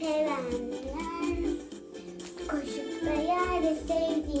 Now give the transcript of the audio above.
sevenler. Koşup da yerde